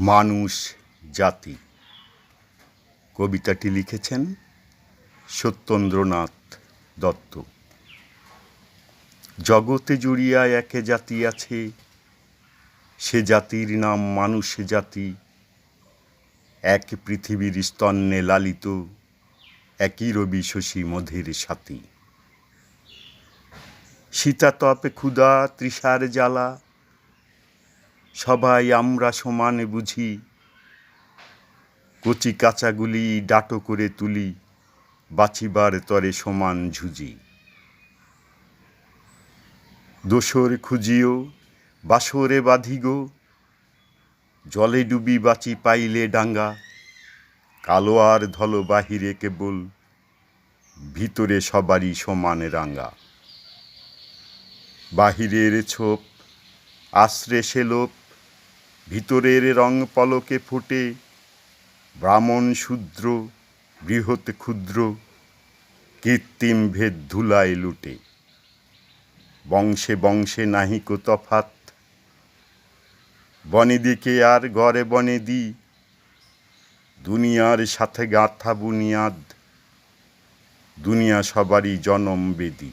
মানুষ, জাতি। কবিতাটি লিখেছেন সত্যেন্দ্রনাথ দত্ত। জগতে জুড়িয়া একে জাতি আছে, সে জাতির নাম মানুষ জাতি। এক পৃথিবীর স্তন্যে লালিত, একই রবি শশী মধের সাথী। শীতাতপে ক্ষুধা তৃষার জ্বালা সবাই আমরা সমানে বুঝি। কচি কাঁচাগুলি ডাটো করে তুলি, বাঁচিবার তরে সমান ঝুঁজি। দোসর খুঁজিও, বাসরে বাঁধিগো, জলে ডুবি বাঁচি পাইলে ডাঙ্গা কালো আর ধল বাহিরে কেবল, ভিতরে সবারই সমান রাঙ্গা। বাহিরের ছোপ, আশ্রে সে লোপ ভিতরের রং পলকে ফুটে, ব্রাহ্মণ শূদ্র, বৃহৎ ক্ষুদ্র, কৃত্রিম ভেদ ধুলায় লুটে। বংশে বংশে নাহিক তফাত বনে দিকে আর গড়ে বনে দি। দুনিয়ার সাথে গাথা বুনিয়াদ। দুনিয়া সবারই জনম বেদী।